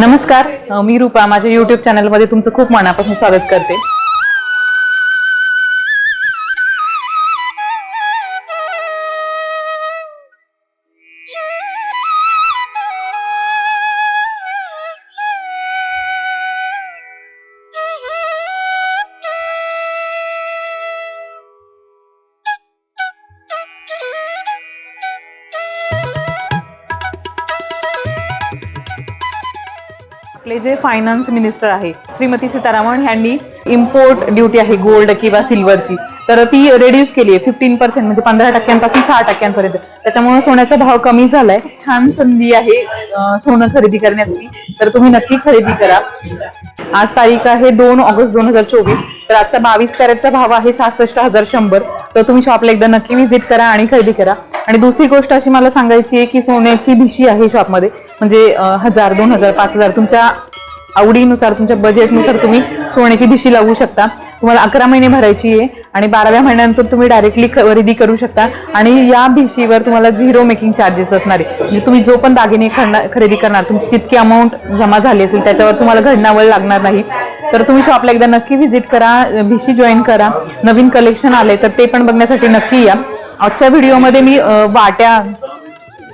नमस्कार. मी रूपा. माझ्या युट्यूब चॅनलमध्ये तुमचं खूप मनापासून स्वागत करते. जे फायनान्स मिनिस्टर आहे. श्रीमती सीतारामन यांनी इम्पोर्ट ड्युटी आहे गोल्ड किंवा सिल्वरची तर ती रेड्यूस केली आहे फिफ्टीन पर्सेंट म्हणजे पंधरा टक्क्यांपासून सहा टक्क्यांपर्यंत. त्याच्यामुळे सोन्याचा भाव कमी झालाय. छान संधी आहे सोनं खरेदी करण्याची. तर तुम्ही नक्की खरेदी करा. आज तारीख आहे दोन ऑगस्ट दोन हजार चोवीस. तर आजचा बावीस कॅरेटचा भाव आहे सहासष्ट हजार शंभर. तर तुम्ही शॉपला एकदा नक्की व्हिजिट करा आणि खरेदी करा. आणि दुसरी गोष्ट अशी मला सांगायची आहे की सोन्याची भिशी आहे शॉपमध्ये म्हणजे हजार दोन हजार पाच हजार तुमच्या आवडीनुसार तुमच्या बजेटनुसार तुम्ही सोन्याची भिशी लावू शकता. तुम्हाला अकरा महिने भरायची आहे आणि बाराव्या महिन्यानंतर तुम्ही डायरेक्टली खरेदी करू शकता. आणि या भिशीवर तुम्हाला झिरो मेकिंग चार्जेस असणार आहे. म्हणजे तुम्ही जो पण दागिने खरणार- खरेदी करणार तुमची जितकी अमाऊंट जमा झाली असेल त्याच्यावर तुम्हाला घडणावळ लागणार नाही. तर तुम्ही शॉपला एकदा नक्की व्हिजिट करा भिशी जॉईन करा. नवीन कलेक्शन आले तर ते पण बघण्यासाठी नक्की या. आजच्या व्हिडिओमध्ये मी वाट्या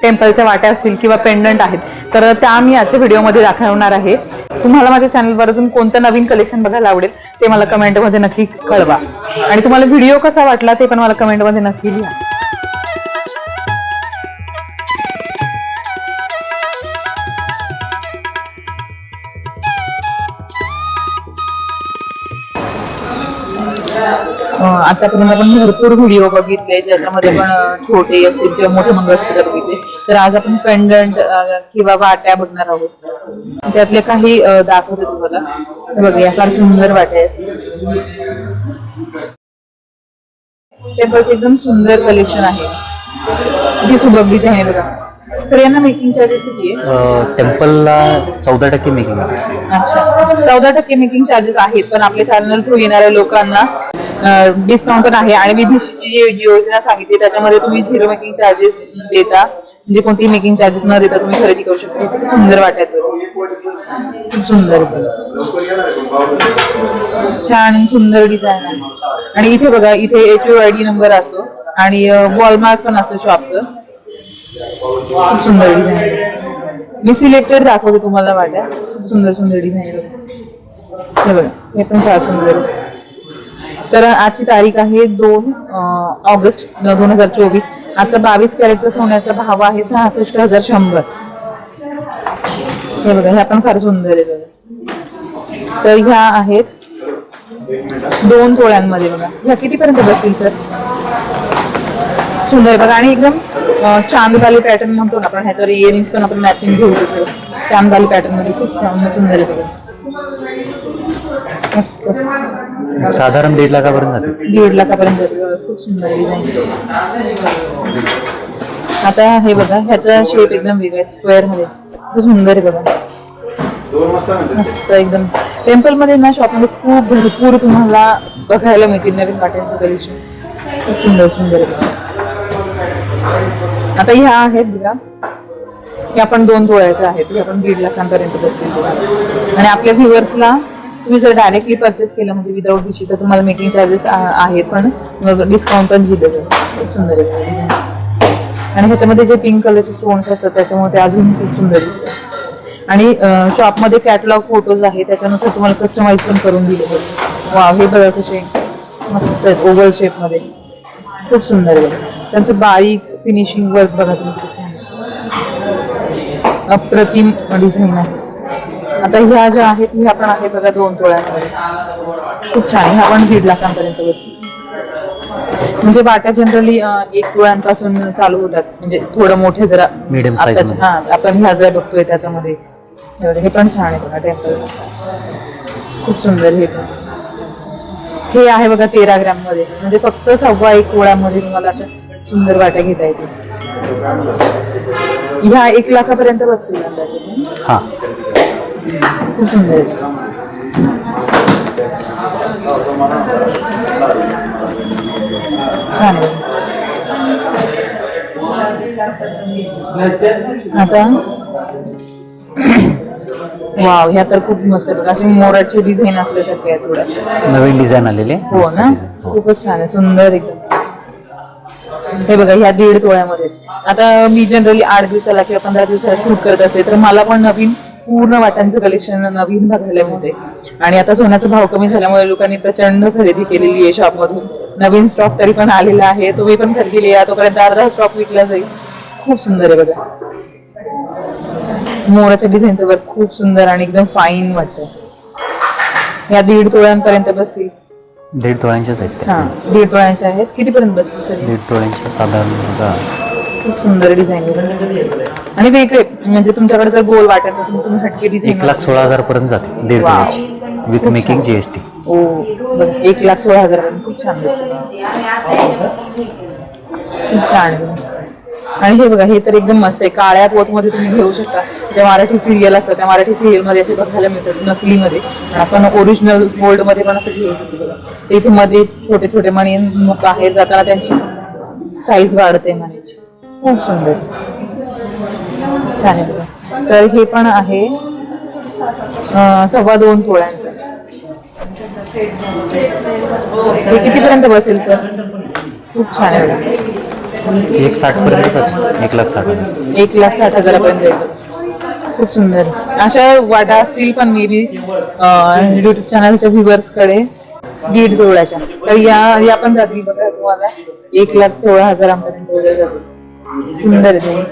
टेम्पलच्या वाट्या असतील किंवा पेंडंट आहेत तर त्या मी आजच्या व्हिडिओमध्ये दाखवणार आहे. तुम्हाला माझ्या चॅनलवर अजून कोणतं नवीन कलेक्शन बघायला आवडेल ते मला कमेंटमध्ये नक्की कळवा. आणि तुम्हाला व्हिडिओ कसा वाटला ते पण मला कमेंटमध्ये नक्की लिहा. आतापर्यंत आपण भरपूर व्हिडिओ बघितले ज्याच्यामध्ये पण छोटे असतील किंवा मोठे मंगळसूत्र बघितले. तर आज आपण पेंडंट किंवा वाट्या बघणार आहोत. त्यातले काही दाखवते तुम्हाला. बघूया फार सुंदर वाट्या आहेत. टेम्पलचे एकदम सुंदर कलेक्शन आहे. किती सुबक डिझाईन आहे बघा. सर यांना मेकिंग चार्जेस किती आहे टेम्पलला चौदा टक्के मेकिंग असते. अच्छा. चौदा टक्के मेकिंग चार्जेस आहेत पण आपल्या चॅनल थ्रू येणाऱ्या लोकांना डिस्काउंट पण आहे. आणि मी जी योजना सांगितली त्याच्यामध्ये तुम्ही झिरो मेकिंग चार्जेस देता. म्हणजे कोणतीही मेकिंग चार्जेस न देता तुम्ही खरेदी करू शकता. हे किती सुंदर वाटत खूप सुंदर छान सुंदर डिझाईन आहे. आणि इथे बघा इथे H O I D number असतो. आणि वॉलमार्क पण असतं शॉपचं खूप सुंदर डिझाईन मी सिलेक्टेड दाखवतो तुम्हाला वाट्या. खूप सुंदर सुंदर डिझाईन हे बघा हे पण फार सुंदर आहे. तर आजची तारीख आहे दोन ऑगस्ट दोन हजार चोवीस. आजचा बावीस कॅरेटचा सोन्याचा भाव आहे सहासष्ट हजार शंभर. हे बघा ह्या पण फार सुंदर आहे बघा. तर ह्या आहेत दोन तोळ्यांमध्ये बघा. ह्या कितीपर्यंत बसतील सर? सुंदर आहे बघा आणि एकदम चांदवाली पॅटर्न म्हणतो ना आपण ह्याच्यावर इयरिंग्स पण आपण मॅचिंग घेऊ शकतो. चांदवाली पॅटर्नमध्ये खूप सुंदर सुंदर आहे बघा. मस्त. साधारण दीड लाखापर्यंत जाते. दीड लाखापर्यंत जाते खूप सुंदर डिझाईन आता हे बघा ह्याचा शेप एकदम वेगळा स्क्वेअरमध्ये. खूप सुंदर आहे बघा. मस्त एकदम. टेम्पलमध्ये ना शॉपमध्ये खूप भरपूर तुम्हाला बघायला मिळतील नवीन वाट्यांचं कलेक्शन खूप सुंदर सुंदर आहे बघा. आता ह्या आहेत बघा. या पण दोन तोळ्याच्या आहेत. ह्या पण दीड लाखांपर्यंत बसतील बघा. आणि आपल्या व्ह्युअर्सला तुम्ही जर डायरेक्टली परचेस केलं म्हणजे विदाऊट बीची तर तुम्हाला मेकिंग चार्जेस आहेत पण डिस्काउंट पण दिले खूप सुंदर आहे आणि ह्याच्यामध्ये जे पिंक कलरचे स्टोन्स असतात त्याच्यामुळे ते अजून खूप सुंदर दिसतात. आणि शॉपमध्ये कॅटलॉग फोटोज आहे त्याच्यानुसार तुम्हाला कस्टमाइज पण करून दिले वा हे बघा कसे मस्त आहेत ओव्हल शेपमध्ये खूप सुंदर आहे. त्यांचं बारीक फिनिशिंग वर्क बघा तुम्ही कसं अप्रतिम डिझाईन आहे. आता ह्या ज्या आहेत ह्या पण आहे बघा दोन तोळ्यांमध्ये. खूप छान आहे. ह्या पण दीड लाखांपर्यंत बसतील. म्हणजे वाट्या जनरली एक तोळ्यांपासून चालू होतात. म्हणजे थोडं मोठे जरा आताच्या- मध्ये. हा आपण ह्या जर बघतोय त्याच्यामध्ये. हे पण छान आहे बघा टेम्पल खूप सुंदर हे पण. हे आहे बघा तेरा ग्रॅममध्ये म्हणजे फक्त सव्वा एक तोळ्यामध्ये तुम्हाला अशा सुंदर वाट्या घेता येतील. ह्या एक लाखापर्यंत बसतील अंदाजे. हां. खूप सुंदर आहे छान आहे आता वाव ह्या तर खूप मस्त आहे बघा. अशी मोराची डिझाईन असल्यासारखे आहे थोड्या नवीन डिझाईन आलेले हो ना. हो. खूपच छान आहे. सुंदर एकदम. हे बघा ह्या दीड तोळ्यामध्ये. आता मी जनरली आठ दिवसाला किंवा पंधरा दिवसाला शूट करत असते तर मला पण नवीन पूर्ण वाटांचं कलेक्शन नवीन बघायला मिळते आणि आता सोन्याचा भाव कमी झाल्यामुळे लोकांनी प्रचंड खरेदी केलेली आहे शॉपमधून नवीन स्टॉक तरी पण आलेला आहे. तुम्ही पण खरेदी या. तोपर्यंत अर्धा स्टॉक विकला जाईल. खूप सुंदर आहे बघा. मोराच्या डिझाईनचं वर्क खूप सुंदर आणि एकदम फाईन वाटतं या दीड तोळ्यांपर्यंत बसतील. दीड तोळ्यांच्याच आहेत त्या हा दीड तोळ्यांचे आहेत. कितीपर्यंत बसतील सर दीड तोळ्यांच्या साधारण बघा, खूप सुंदर डिझाईन आणि वेगळे म्हणजे तुमच्याकडे जर गोल वाटत असेल तुम्ही हटके डिझाईन एक लाख सोळा हजार पर्यंत जाते दीड Wow. विथ मेकिंग जीएसटी ओ बघ, एक लाख सोळा हजार पर्यंत खूप छान दिसतं. खूप छान. आहे. आणि हे बघा हे तर एकदम मस्त आहे. काळ्या पोत मध्ये तुम्ही घेऊ शकता. ज्या मराठी सिरियल असतात त्या मराठी सिरियलमध्ये असे बघायला मिळतात नकलीमध्ये. आपण ओरिजिनल गोल्डमध्ये पण असं घेऊ शकतो बघा. इथे मध्ये छोटे छोटे मणी बाहेर जाताना त्यांची साईज वाढते मनीची. खूप सुंदर. छान आहे तर हे पण आहे सव्वा दोन तोळ्यांचं. हे कितीपर्यंत बसेल सर? खूप छान आहे. एक साठ पर्यंत जाते एक लाख साठ हजार. एक लाख साठ हजारापर्यंत बघा. खूप सुंदर. अशा वाटा असतील पण मे बी युट्यूब चॅनलच्या व्ह्युअर्सकडे दीड तोळ्याच्या. तर या या पण जातील बघा तुम्हाला. एक लाख सोळा हजारापर्यंत वगैरे जातील. सुंदर आहे.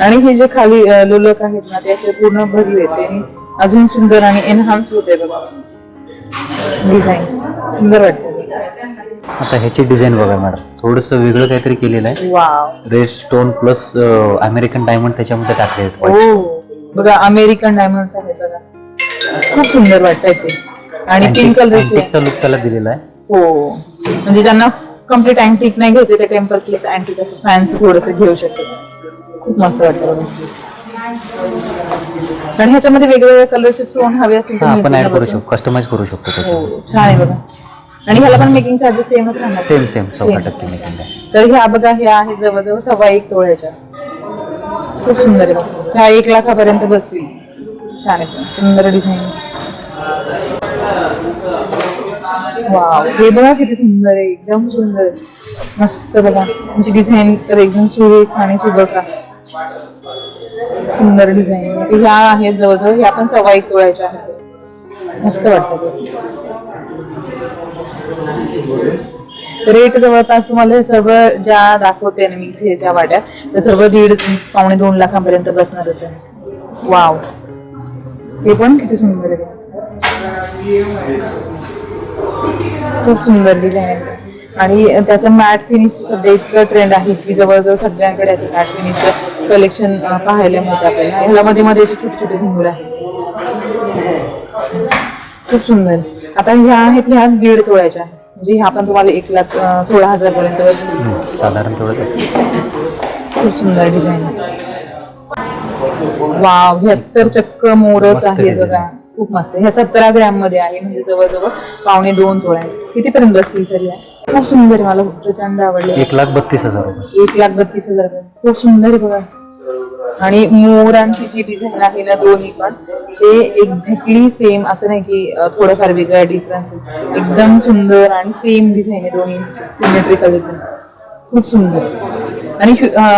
आणि हे जे खाली लोलक आहेत ना ते असे पूर्ण भरीव येते अजून सुंदर आणि एनहान्स होते बघा. डिझाईन सुंदर वाटतं. आता ह्याची डिझाईन बघा मॅडम थोडंसं वेगळं काहीतरी केलेलं आहे. Red stone plus American diamond त्याच्यामध्ये टाकले आहेत हो. बघा अमेरिकन डायमंड्स आहेत बघा. खूप सुंदर वाटतंय ते. आणि पिंक कलरचे चा लुक त्याला दिलेला आहे. हो. म्हणजे ज्यांना कंप्लीट अँटिक नाही घ्यायचे ते टेम्पर केस अँटिक असं फॅन्सी थोडस घेऊ शकतात खूप मस्त वाटतं बघा आणि ह्याच्यामध्ये वेगवेगळ्या कलरचे स्टोन हवे असतील तर हा आपण ऍड करू? शकतो. कस्टमाइज करू शकतो हो छान आहे बघा. आणि ह्याला पण मेकिंग चार्जेस सेमच राहणार. सेम सेम चौदा Same. टक्के मेकिंग आहे. तर ह्या बघा ह्या आहेत जवळजवळ सव्वा एक तोळ्याच्या. खूप सुंदर आहे बघा. ह्या एक लाखापर्यंत बसतील. छान आहे. सुंदर डिझाईन वाव. हे बघा किती सुंदर आहे. एकदम सुंदर. आहे. मस्त बघा. म्हणजे डिझाईन तर एकदम सुरेख आणि सुबक आहे. सुंदर डिझाईन ह्या आहेत जवळजवळ. ह्या पण सवाई एक तोळ्याच्या आहेत. मस्त वाटतं रेट जवळपास तुम्हाला सर्व ज्या दाखवते ना मी इथे ज्या वाट्या त्या सर्व दीड पावणे दोन लाखांपर्यंत बसणारच आहे वाव. हे पण किती सुंदर आहे. खूप सुंदर डिझाईन आहे आणि त्याचं मॅट फिनिश सध्या इतकं ट्रेंड आहे की जवळजवळ सगळ्यांकडे असं मॅट फिनिशचं कलेक्शन पाहायला मिळतं आपल्याला. ह्याला मध्ये मध्ये असे छोटे छोटे घुंगूर आहेत. खूप सुंदर. आता ह्या आहेत ह्या दीड तोळ्याच्या. म्हणजे ह्या पण तुम्हाला एक लाख सोळा हजार पर्यंत बसतील. साधारण जाते खूप सुंदर डिझाईन वाव ह्यात तर चक्क मोरच आहे. बघा. खूप मस्त ह्या सतरा ग्रॅममध्ये आहे म्हणजे जवळजवळ पावणे दोन तोळ्यांचे. कितीपर्यंत बसतील सर या खूप सुंदर आहे मला प्रचंड आवडले. एक लाख बत्तीस हजार रुपये. एक लाख बत्तीस हजार. खूप सुंदर आहे बघा. आणि मोरांची जी डिझाईन आहे ना दोन्ही पण ते एक्झॅक्टली सेम असं नाही की अं, थोडंफार वेगळा डिफरन्स आहे. एकदम सुंदर आणि सेम डिझाईन आहे दोन्ही सिमेट्रिकल एकदम. खूप सुंदर. आणि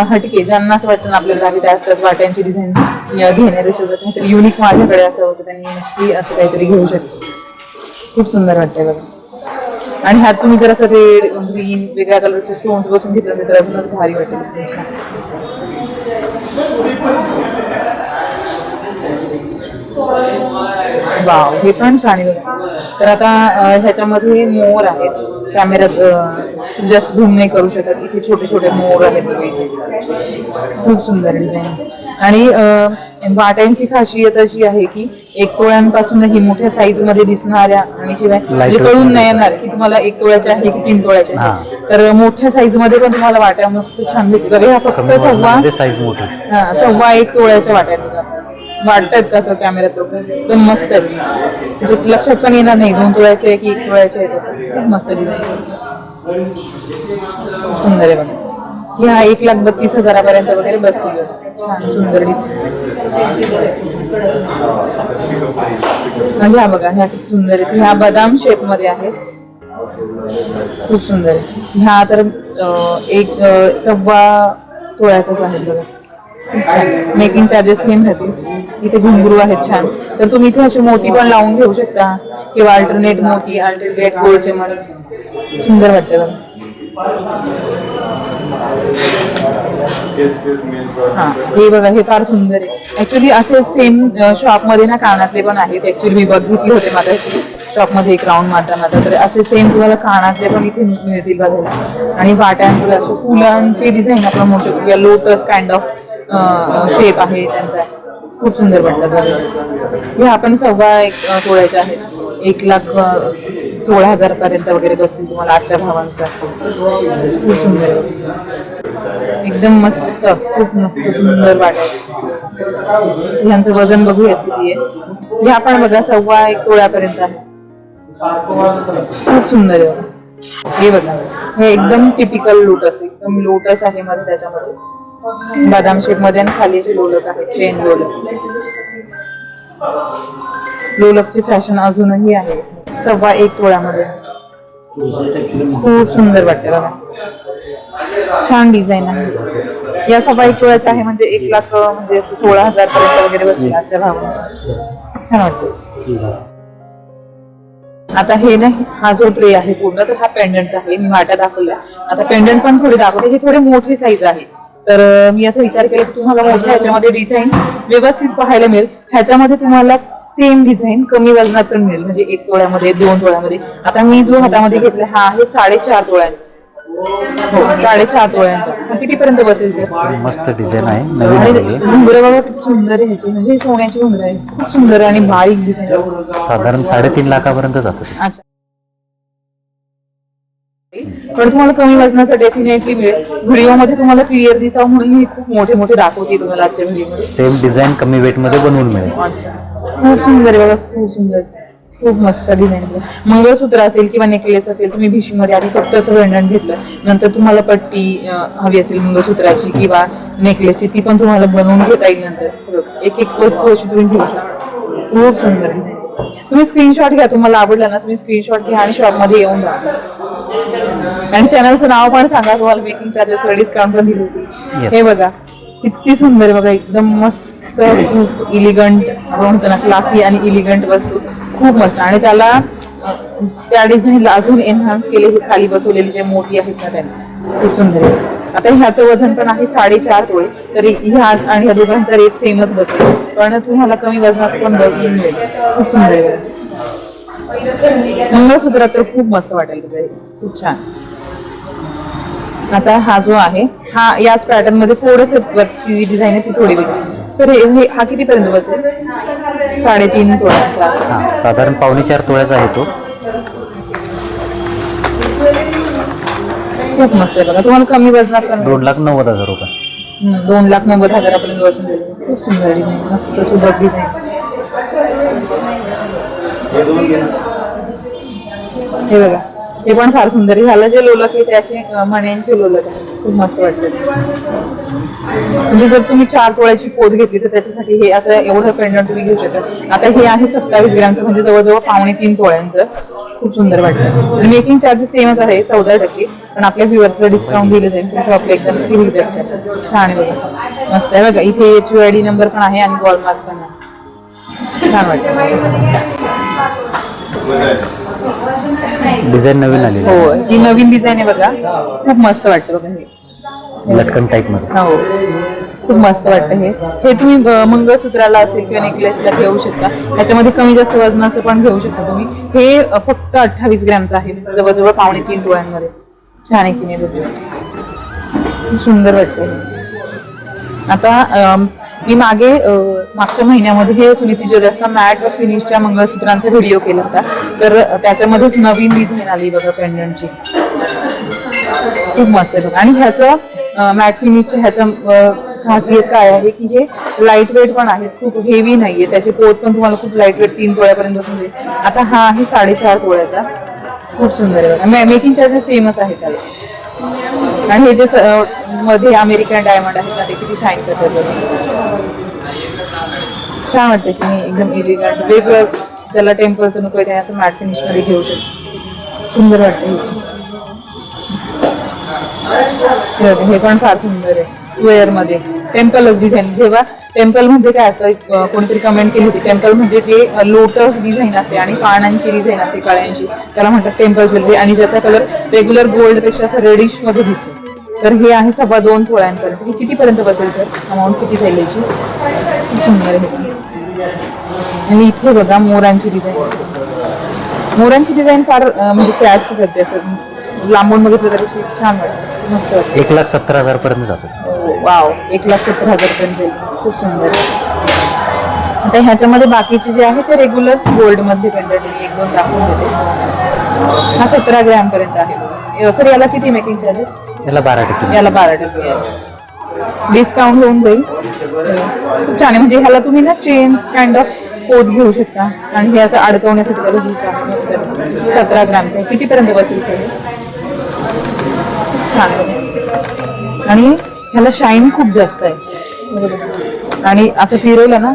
हटके ज्यांना असं वाटतं ना आपल्याला काही असल्याच वाट्यांची डिझाईन घेण्यापेक्षा जर काहीतरी युनिक माझ्याकडे असं होतं त्यांनी नक्की असं काहीतरी घेऊ शकतो. खूप सुंदर वाटतंय बघा. आणि ह्यात तुम्ही जर असं रेड ग्रीन वेगळ्या कलरचे स्टोन्स बसून घेतलं तर अजूनच भारी वाटेल तुमच्या. छान. वाव हे पण छान आहे बघा. तर आता ह्याच्यामध्ये मोर आहेत. कॅमेऱ्यात जास्त झूम नाही करू शकत. इथे छोटे छोटे मोर बघा इथे. खूप सुंदर डिझाईन आणि वाट्यांची खासियत अशी आहे की एक तोळ्यांपासूनही मोठ्या साईजमध्ये दिसणाऱ्या आणि शिवाय म्हणजे कळून. नाही येणार की तुम्हाला एक तोळ्याचे आहे की तीन तोळ्याचे आहे. हा. तर मोठ्या साईजमध्ये पण तुम्हाला वाट्या मस्त छान भेटतील बघा ह्या फक्त सव्वा साईज मोठी. हा सव्वा एक तोळ्याच्या वाट्या. वाटतात कसं कॅमेऱ्यात. एकदम मस्त आहे. म्हणजे लक्षात पण येणार नाही. दोन तोळ्याचे आहे की एक तोळ्याचे आहे तसं. मस्त डिझाईन सुंदर आहे बघा. ह्या एक लाख बत्तीस हजारापर्यंत वगैरे बसतील छान सुंदर डिझाईन ह्या बघा ह्या किती सुंदर आहेत. ह्या बदाम शेपमध्ये आहेत. खूप सुंदर आहे ह्या तर एक सव्वा तोळ्यातच आहेत बघा. मेकिंग चार्जेस सेम राहतील इथे घुंगरू आहेत छान. तर तुम्ही इथे अशी मोती पण लावून घेऊ शकता. किंवा अल्टरनेट मोती अल्टरनेट गोल्डचे मध्ये सुंदर वाटते बघा. हा हे बघा हे फार सुंदर आहे. ऍक्च्युली असे सेम शॉपमध्ये ना कानातले पण आहेत. ऍक्च्युली मी बघितले होते माझ्याशी शॉपमध्ये एक राऊंड मारता मारता. तर असे सेम तुम्हाला कानातले पण इथे मिळतील बघायला. आणि वाट्यांवर असे फुलांची डिझाईन आपण म्हणू शकतो. किंवा लोटस काइंड ऑफ शेप आहे त्यांचा. खूप सुंदर वाटतात बघायला हे आपण सव्वा एक अं, आहेत. एक लाख सोळा हजार पर्यंत वगैरे बसतील तुम्हाला आजच्या भावानुसार. खूप सुंदर. एकदम मस्त खूप मस्त सुंदर वाटत. ह्यांचं वजन बघूयात किती आहे. ह्या पण बघा सव्वा एक तोळ्यापर्यंत आहे. खूप सुंदर आहे. हे बघा. हे एकदम टिपिकल लोटस एकदम लोटस आहे मध्ये त्याच्यामध्ये. बदाम शेपमध्ये आणि खाली जे लोलक आहे चेन लोलक. लोलकची फॅशन अजूनही आहे. सव्वा एक तोळ्यामध्ये. खूप सुंदर वाटते बघा. छान डिझाईन आहे. या सव्वा एक तोळ्याच्या आहे म्हणजे एक लाख म्हणजे असं सोळा हजार पर्यंत वगैरे बसेल आजच्या भावानुसार. छान वाटते. आता हे ना हा जो ट्रे आहे पूर्ण तर हा पेंडंटचा आहे. मी वाटा दाखवल्या. आता पेंडंट पण थोडे दाखवते. हे थोडे मोठी साईज आहे. तर मी असा विचार केला की तुम्हाला मोठ्या ह्याच्यामध्ये डिझाईन व्यवस्थित पाहायला मिळेल. ह्याच्यामध्ये तुम्हाला सेम डिझाईन कमी वजनात पण मिळेल. म्हणजे एक तोळ्यामध्ये दोन तोळ्यामध्ये. आता मी जो हातामध्ये घेतला हा आहे साडेचार तोळ्यांचा. हो साडेचार तोळ्यांचा. कितीपर्यंत बसेल मस्त डिझाईन आहे. नवीन घुंगरं बघा किती सुंदर आहे ह्याची. म्हणजे सोन्याची घुंगरं आहे खूप सुंदर आणि बारीक डिझाईन साधारण साडेतीन लाखापर्यंत जातं. अच्छा. पण तुम्हाला कमी वजनाचं डेफिनेटली मिळेल. व्हिडिओमध्ये तुम्हाला क्लिअर दिसावं म्हणून मी खूप मोठे मोठे दाखवते तुम्हाला आजच्या व्हिडिओमध्ये. सेम डिझाईन कमी वेटमध्ये बनवून मिळेल. अच्छा. खूप सुंदर आहे बघा खूप सुंदर. खूप मस्त डिझाईन मंगळसूत्र असेल किंवा नेकलेस असेल तुम्ही भिशीमध्ये आधी फक्त असं पेंडंट घेतलं. नंतर तुम्हाला पट्टी हवी असेल मंगळसूत्राची किंवा नेकलेसची ती पण तुम्हाला बनवून घेता येईल नंतर. एक एक वस्तू अशी तुम्ही घेऊ शकता. खूप सुंदर डिझाईन तुम्ही स्क्रीनशॉट घ्या तुम्हाला आवडला ना तुम्ही स्क्रीनशॉट घ्या आणि शॉपमध्ये येऊन राहा. आणि चॅनलचं नाव पण सांगा तुम्हाला मेकिंग चार्जेस वर डिस्काउंट पण दिली होती. Yes. हे बघा किती सुंदर आहे बघा एकदम मस्त खूप इलिगंट आपण म्हणतो ना क्लासी आणि इलिगंट वस्तू. खूप मस्त. आणि त्याला अं, त्या डिझाईनला अजून एनहान्स केले हे खाली बसवलेली जे मोठी आहेत ना त्यांनी खूप सुंदर आहे. आता ह्याचं वजन पण आहे साडेचार तोळे. तरी ह्या आणि ह्या दोघांचा रेट सेमच बसेल. पण तुम्हाला कमी वजनाचं पण बघून मिळेल. खूप सुंदर आहे बघा. मंगळसूत्रात तर खूप मस्त वाटेल हे. खूप छान. आता हा जो आहे हा याच पॅटर्नमध्ये थोडस वरची जी डिझाईन आहे ती थोडी वेगळी. सर हे हे- किती पर्यंत बसेल? साडेतीन तोळ्यांचा. हा साधारण पावणे चार तोळ्याचा आहे तो. खूप मस्त आहे बघा. तुम्हाला कमी वजनात दोन लाख नव्वद हजार रुपये. दोन लाख नव्वद हजारापर्यंत बसून खूप सुंदर डिझाईन मस्त सुबक डिझाईन हे बघा. हे पण फार सुंदर. झालं ह्याला जे लोलक आहे त्याचे मण्यांचे लोलक आहे खूप मस्त वाटतं. म्हणजे जर तुम्ही चार तोळ्याची पोत घेतली तर त्याच्यासाठी हे असं एवढं पेंडंट तुम्ही घेऊ शकता. आता हे आहे सत्तावीस ग्रॅमचं म्हणजे जवळजवळ पावणे तीन तोळ्यांचं. खूप सुंदर वाटतं. आणि मेकिंग चार्जेस सेमच आहे चौदा टक्के. पण आपल्या व्ह्युअर्सला डिस्काउंट दिलं जाईल. तुमच्या शॉपला एकदम फ्री विजिट छान आहे बघा. मस्त आहे बघा. इथे H U I D number पण आहे आणि वॉलमार्क पण आहे. छान वाटतं. डिझाईन नवीन आलेली हो ही नवीन डिझाईन आहे बघा. खूप मस्त वाटतं बघा हे. लटकन टाईपमध्ये. हो खूप मस्त वाटतं हे. हे तुम्ही अं, मंगळसूत्राला असेल किंवा नेकलेसला घेऊ शकता. त्याच्यामध्ये कमी जास्त वजनाचं पण घेऊ शकता तुम्ही. हे अं, फक्त अठ्ठावीस ग्रॅमचं आहे. म्हणजे जवळजवळ पावणे तीन तोळ्यांमध्ये. छान आहे की नाही बघा. खूप सुंदर वाटतं. आता मी मागे मागच्या महिन्यामध्ये हे सुनीती ज्वेलर्सचा मॅट फिनिशच्या मंगळसूत्रांचा व्हिडिओ केला होता. तर त्याच्यामध्येच नवीन डिझाईन आली बघा पेंडंटची. खूप मस्त आहे बघा. आणि ह्याचं मॅट फिनिशच्या ह्याचं खासियत काय आहे की हे लाइट वेट पण आहे खूप हेवी नाहीये. त्याची पोत पण तुम्हाला खूप लाइट वेट तीन तोळ्यापर्यंत बसून देईल. आता हा आहे साडेचार तोळ्याचा. खूप सुंदर आहे बघा. मेकिंग चार्जेस सेमच आहे त्याला. आणि हे जे मध्ये अमेरिकन डायमंड आहे ना ते किती शाईन करतात छान वाटते की मी एकदम इलिगंट वेगळं ज्याला टेम्पलचं नको आहे असं मॅट फिनिशमध्ये घेऊ शकतो. सुंदर वाटते हे पण फार सुंदर आहे. स्क्वेअरमध्ये. टेम्पलच डिझाईन जेव्हा टेम्पल म्हणजे काय असतं कोणीतरी कमेंट केली होती. टेम्पल म्हणजे जे लोटस डिझाईन असते आणि पानांची डिझाईन असते काळ्यांची. त्याला म्हणतात टेम्पल ज्वेलरी आणि ज्याचा कलर रेग्युलर गोल्डपेक्षा असं रेडिशमध्ये दिसतो. तर हे आहे सव्वा दोन तोळ्यांपर्यंत हे कितीपर्यंत बसेल सर अमाऊंट किती जाईल याची खूप सुंदर आहे आणि इथे बघा मोरांची डिझाईन मोरांची डिझाईन फार म्हणजे कॅच करते असं लांबून बघितलं तरी छान वाटतं. मस्त वाटते. एक लाख सत्तर हजार पर्यंत जातो वाव. एक लाख सत्तर हजार पर्यंत जाईल. खूप सुंदर. आता ह्याच्यामध्ये बाकीचे जे आहे ते रेग्युलर गोल्डमध्ये मी एक दोन दाखवून देते. हा सतरा ग्रॅम पर्यंत आहे सर याला किती मेकिंग चार्जेस याला बारा टक्के याला बारा टक्के. डिस्काउंट होऊन जाईल. खूप छान आहे. म्हणजे ह्याला तुम्ही ना चेन काइंड ऑफ पोत घेऊ शकता. आणि हे असं अडकवण्यासाठी त्याला घेऊ शकता मस्त. सतरा ग्रामचं आहे. कितीपर्यंत बसेल सर छान. आणि ह्याला शाईन खूप जास्त आहे. आणि असं फिरवलं ना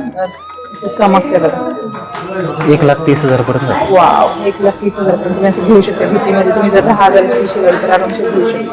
असं चमकते बघा एक लाख तीस हजार पर्यंत वाव एक लाख तीस हजार पर्यंत तुम्ही असं घेऊ शकता PC मध्ये तुम्ही जर दहा हजाराची घाली तर आरामशीर घेऊ शकता